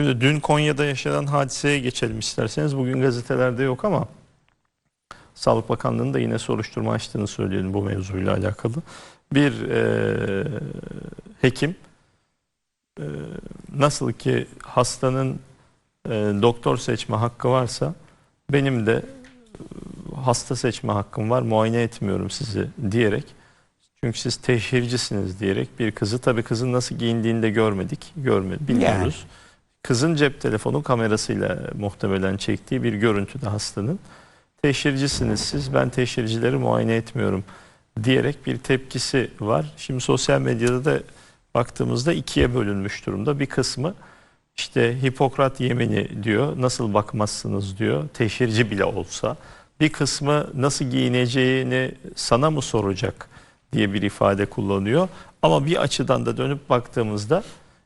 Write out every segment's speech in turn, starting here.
Şimdi dün Konya'da yaşanan hadiseye geçelim isterseniz. Bugün gazetelerde yok ama Sağlık Bakanlığı'nın da yine soruşturma açtığını söyleyelim bu mevzuyla alakalı. Bir e, hekim e, nasıl ki hastanın e, doktor seçme hakkı varsa benim de e, hasta seçme hakkım var muayene etmiyorum sizi diyerek çünkü siz teşhircisiniz diyerek bir kızı tabii kızın nasıl giyindiğini de görmedik görmedik bilmiyoruz. Kızın cep telefonu kamerasıyla muhtemelen çektiği bir görüntü de hastanın. Teşhircisiniz siz ben teşhircileri muayene etmiyorum diyerek bir tepkisi var. Şimdi sosyal medyada da baktığımızda ikiye bölünmüş durumda. Bir kısmı işte Hipokrat yemini diyor nasıl bakmazsınız diyor teşhirci bile olsa. Bir kısmı nasıl giyineceğini sana mı soracak diye bir ifade kullanıyor. Ama bir açıdan da dönüp baktığımızda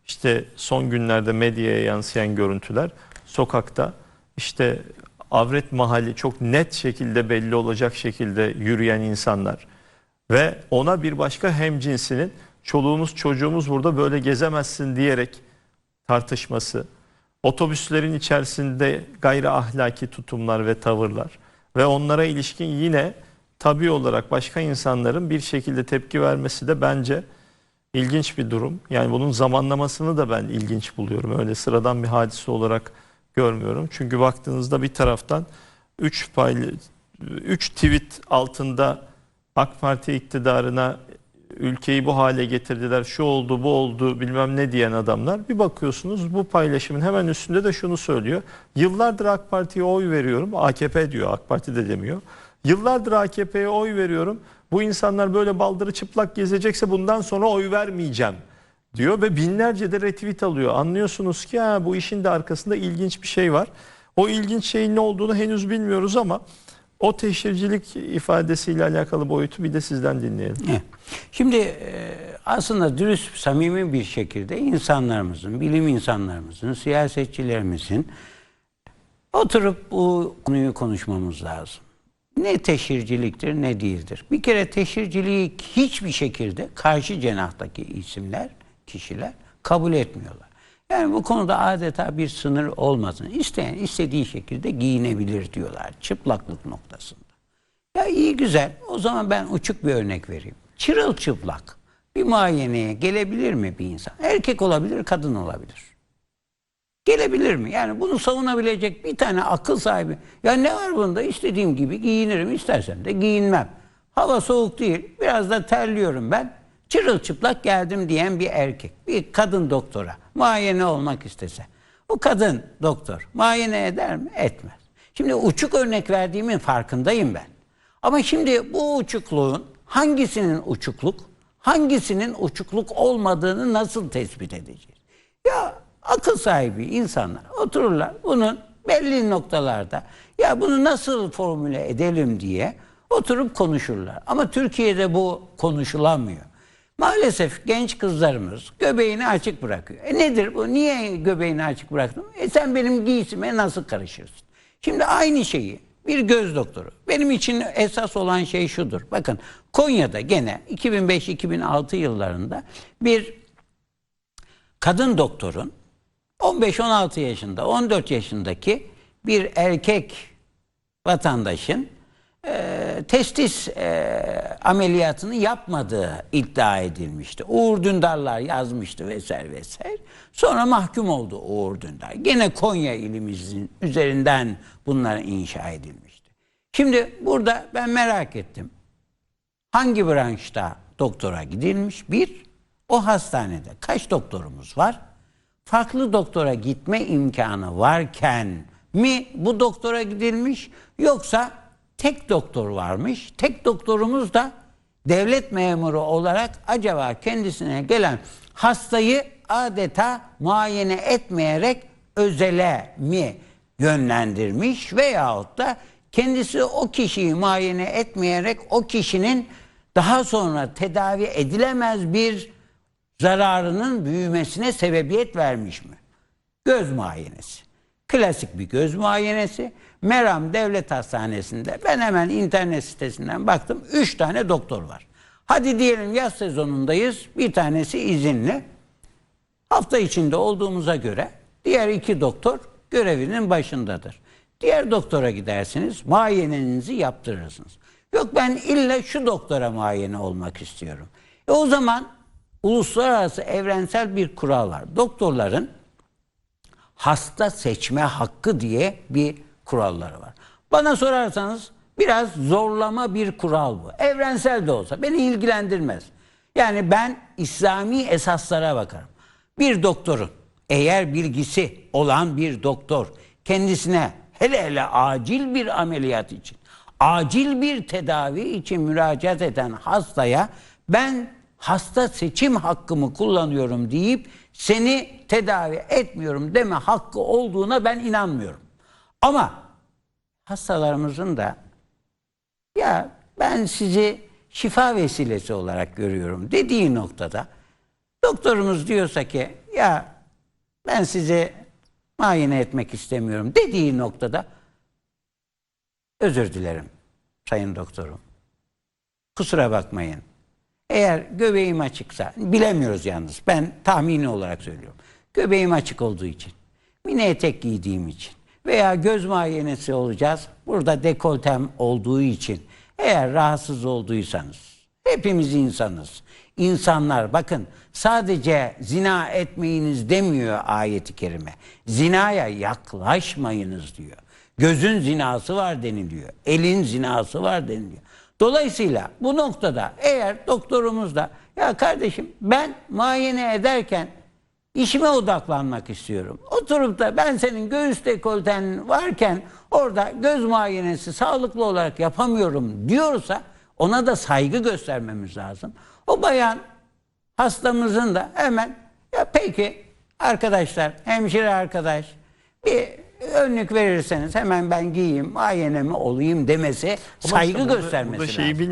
işte son günlerde medyaya yansıyan görüntüler sokakta işte avret mahalli çok net şekilde belli olacak şekilde yürüyen insanlar ve ona bir başka hemcinsinin çoluğumuz çocuğumuz burada böyle gezemezsin diyerek tartışması, otobüslerin içerisinde gayri ahlaki tutumlar ve tavırlar ve onlara ilişkin yine tabi olarak başka insanların bir şekilde tepki vermesi de bence ilginç bir durum. Yani bunun zamanlamasını da ben ilginç buluyorum. Öyle sıradan bir hadise olarak görmüyorum. Çünkü baktığınızda bir taraftan 3 paylı 3 tweet altında AK Parti iktidarına ülkeyi bu hale getirdiler, şu oldu, bu oldu, bilmem ne diyen adamlar. Bir bakıyorsunuz bu paylaşımın hemen üstünde de şunu söylüyor. Yıllardır AK Parti'ye oy veriyorum. AKP diyor, AK Parti de demiyor. Yıllardır AKP'ye oy veriyorum. Bu insanlar böyle baldırı çıplak gezecekse bundan sonra oy vermeyeceğim diyor ve binlerce de retweet alıyor. Anlıyorsunuz ki ha, bu işin de arkasında ilginç bir şey var. O ilginç şeyin ne olduğunu henüz bilmiyoruz ama o teşhircilik ifadesiyle alakalı boyutu bir de sizden dinleyelim. Şimdi e, aslında dürüst, samimi bir şekilde insanlarımızın, bilim insanlarımızın, siyasetçilerimizin oturup bu konuyu konuşmamız lazım. Ne teşhirciliktir ne değildir. Bir kere teşhirciliği hiçbir şekilde karşı cenahtaki isimler, kişiler kabul etmiyorlar. Yani bu konuda adeta bir sınır olmasın. İsteyen istediği şekilde giyinebilir diyorlar çıplaklık noktasında. Ya iyi güzel. O zaman ben uçuk bir örnek vereyim. Çırılçıplak bir muayeneye gelebilir mi bir insan? Erkek olabilir, kadın olabilir. Gelebilir mi? Yani bunu savunabilecek bir tane akıl sahibi. Ya ne var bunda? İstediğim gibi giyinirim, istersem de giyinmem. Hava soğuk değil, biraz da terliyorum ben. Çırılçıplak geldim diyen bir erkek, bir kadın doktora muayene olmak istese. O kadın doktor muayene eder mi? Etmez. Şimdi uçuk örnek verdiğimin farkındayım ben. Ama şimdi bu uçukluğun hangisinin uçukluk, hangisinin uçukluk olmadığını nasıl tespit edeceğiz? Ya akıl sahibi insanlar otururlar bunun belli noktalarda ya bunu nasıl formüle edelim diye oturup konuşurlar. Ama Türkiye'de bu konuşulamıyor. Maalesef genç kızlarımız göbeğini açık bırakıyor. E nedir bu? Niye göbeğini açık bıraktın? E sen benim giysime nasıl karışırsın? Şimdi aynı şeyi bir göz doktoru. Benim için esas olan şey şudur. Bakın Konya'da gene 2005-2006 yıllarında bir kadın doktorun 15-16 yaşında, 14 yaşındaki bir erkek vatandaşın e, testis e, ameliyatını yapmadığı iddia edilmişti. Uğur Dündarlar yazmıştı vesaire vesaire. Sonra mahkum oldu Uğur Dündar. Gene Konya ilimizin üzerinden bunlar inşa edilmişti. Şimdi burada ben merak ettim. Hangi branşta doktora gidilmiş? Bir, o hastanede kaç doktorumuz var? Farklı doktora gitme imkanı varken mi bu doktora gidilmiş yoksa tek doktor varmış. Tek doktorumuz da devlet memuru olarak acaba kendisine gelen hastayı adeta muayene etmeyerek özele mi yönlendirmiş veyahut da kendisi o kişiyi muayene etmeyerek o kişinin daha sonra tedavi edilemez bir zararının büyümesine sebebiyet vermiş mi? Göz muayenesi. Klasik bir göz muayenesi. Meram Devlet Hastanesi'nde ben hemen internet sitesinden baktım. Üç tane doktor var. Hadi diyelim yaz sezonundayız. Bir tanesi izinli. Hafta içinde olduğumuza göre Diğer iki doktor görevinin başındadır. Diğer doktora gidersiniz, muayenenizi yaptırırsınız. Yok ben illa şu doktora muayene olmak istiyorum. E o zaman uluslararası evrensel bir kural var. Doktorların hasta seçme hakkı diye bir kuralları var. Bana sorarsanız biraz zorlama bir kural bu. Evrensel de olsa beni ilgilendirmez. Yani ben İslami esaslara bakarım. Bir doktorun eğer bilgisi olan bir doktor kendisine hele hele acil bir ameliyat için, acil bir tedavi için müracaat eden hastaya ben hasta seçim hakkımı kullanıyorum deyip seni tedavi etmiyorum deme hakkı olduğuna ben inanmıyorum. Ama hastalarımızın da ya ben sizi şifa vesilesi olarak görüyorum dediği noktada doktorumuz diyorsa ki ya ben sizi muayene etmek istemiyorum dediği noktada özür dilerim sayın doktorum. Kusura bakmayın. Eğer göbeğim açıksa, bilemiyoruz yalnız. Ben tahmini olarak söylüyorum. Göbeğim açık olduğu için, mini etek giydiğim için veya göz muayenesi olacağız. Burada dekoltem olduğu için eğer rahatsız olduysanız, hepimiz insanız. İnsanlar bakın sadece zina etmeyiniz demiyor ayeti kerime. Zinaya yaklaşmayınız diyor. Gözün zinası var deniliyor. Elin zinası var deniliyor. Dolayısıyla bu noktada eğer doktorumuz da ya kardeşim ben muayene ederken işime odaklanmak istiyorum. Oturup da ben senin göğüs dekolten varken orada göz muayenesi sağlıklı olarak yapamıyorum diyorsa ona da saygı göstermemiz lazım. O bayan hastamızın da hemen ya peki arkadaşlar hemşire arkadaş bir önlük verirseniz hemen ben giyeyim muayenemi olayım demesi saygı göstermesi lazım.